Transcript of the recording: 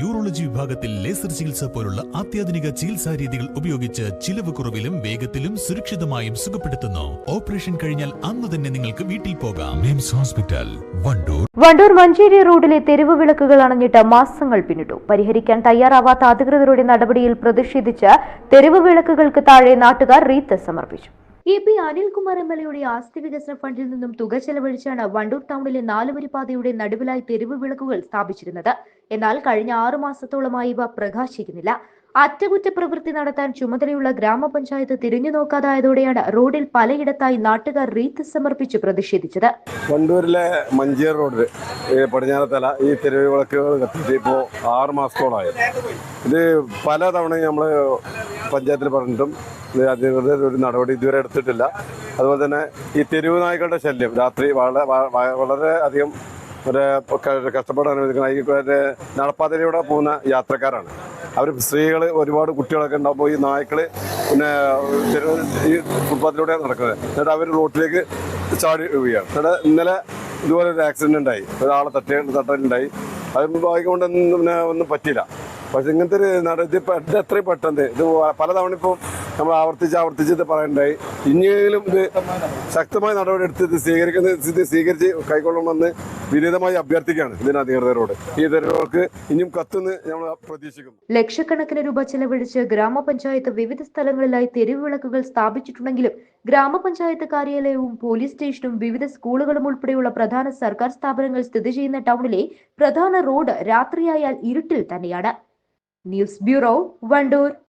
Urology വിഭാഗത്തിൽ laser ചികിത്സ പോലുള്ള അത്യാധുനിക ചികിത്സാ രീതികൾ ഉപയോഗിച്ച് ചിലവ് കുറവിലും വേഗത്തിലും സുരക്ഷിതമായും സുഖപ്പെടുത്തുന്നു. ഓപ്പറേഷൻ കഴിഞ്ഞാൽ അന്ന് തന്നെ നിങ്ങൾക്ക് വീട്ടിൽ പോകാം. മിംസ് ഹോസ്പിറ്റൽ വണ്ടൂർ. വണ്ടൂർ മഞ്ചേരി റോഡിലെ തെരുവ് വിളക്കുകൾ അണഞ്ഞിട്ട് മാസങ്ങൾ പിന്നിട്ടു. പരിഹരിക്കാൻ തയ്യാറാവാത്ത അധികൃതരുടെ നടപടിയിൽ പ്രതിഷേധിച്ച് തെരുവ് വിളക്കുകൾക്ക് താഴെ നാട്ടുകാർ റീത്ത് സമർപ്പിച്ചു. A P Anilkumar M L എയുടെ ആസ്തി വികസന ഫണ്ടിൽ നിന്നും തുക ചെലവഴിച്ചാണ് വണ്ടൂർ ടൗണിലെ നാലുവരി പാതയുടെ നടുവിലായി തെരുവ് വിളക്കുകൾ സ്ഥാപിച്ചിരുന്നത്. എന്നാൽ കഴിഞ്ഞ ആറു മാസത്തോളമായി ഇവ പ്രകാശിക്കുന്നില്ല. അറ്റകുറ്റപ്രവൃത്തി നടത്താൻ ചുമതലയുള്ള ഗ്രാമപഞ്ചായത്ത് തിരിഞ്ഞു നോക്കാതായതോടെയാണ് റോഡിൽ പലയിടത്തായി നാട്ടുകാർ റീത്ത് സമർപ്പിച്ച് പ്രതിഷേധിച്ചത്. വണ്ടൂരിലെ മഞ്ചേർ റോഡിൽ പടിഞ്ഞാറത്തല ഈ തെരുവ് വിളക്കുകൾ കത്തിയിട്ട് ഇപ്പോൾ ആറ് മാസത്തോളമായി. ഇത് പല തവണയും നമ്മൾ പഞ്ചായത്തിൽ പറഞ്ഞിട്ടും അധികൃതർ ഒരു നടപടി ഇതുവരെ എടുത്തിട്ടില്ല. അതുപോലെ തന്നെ ഈ തെരുവ് നായ്ക്കളുടെ ശല്യം രാത്രി വളരെ വളരെ അധികം ഒരു കഷ്ടപ്പാട് അനുഭവിക്കുന്ന ഈ നടപ്പാതയിലൂടെ പോകുന്ന യാത്രക്കാരാണ്. അവർ സ്ത്രീകൾ ഒരുപാട് കുട്ടികളൊക്കെ ഉണ്ടാകുമ്പോൾ ഈ നായ്ക്കൾ പിന്നെ ഈ ഫുട്പാത്തിലൂടെയാണ് നടക്കുന്നത്. എന്നിട്ട് അവർ റോട്ടിലേക്ക് ചാടി വീഴുകയാണ്. എന്നിട്ട് ഇന്നലെ ഇതുപോലെ ഒരു ആക്സിഡന്റ് ഉണ്ടായി. ഒരാളെ തട്ടി തട്ടലുണ്ടായി. അത് ഭാഗ്യം പിന്നെ ഒന്നും പറ്റിയില്ല. പക്ഷെ ഇങ്ങനത്തെ ഒരു നട ഇത് ഇപ്പൊ ഇത് എത്രയും പെട്ടെന്ന് ഇത് പലതവണ ഇപ്പോൾ നമ്മൾ ആവർത്തിച്ച് ആവർത്തിച്ച് ഇത് പറയണ്ടായി. ഇനിയെങ്കിലും ഇത് ശക്തമായ നടപടി എടുത്ത് ഇത് സ്വീകരിക്കുന്ന ഇത് സ്വീകരിച്ച് കൈക്കൊള്ളണമെന്ന് വിനീതമായി അഭ്യർത്ഥിക്കുകയാണ് ഇതിന് അധികൃതരോട്. ഈ തെരുവുകൾക്ക് ഇനിയും കത്തുന്ന് നമ്മൾ പ്രതീക്ഷിക്കുന്നു. ലക്ഷക്കണക്കിന് രൂപ ചെലവഴിച്ച് ഗ്രാമപഞ്ചായത്ത് വിവിധ സ്ഥലങ്ങളിലായി തെരുവ് വിളക്കുകൾ സ്ഥാപിച്ചിട്ടുണ്ടെങ്കിലും ഗ്രാമപഞ്ചായത്ത് കാര്യാലയവും പോലീസ് സ്റ്റേഷനും വിവിധ സ്കൂളുകളും ഉൾപ്പെടെയുള്ള പ്രധാന സർക്കാർ സ്ഥാപനങ്ങൾ സ്ഥിതി ചെയ്യുന്ന ടൗണിലെ പ്രധാന റോഡ് രാത്രിയായാൽ ഇരുട്ടിൽ തന്നെയാണ്. News bureau Wandoor.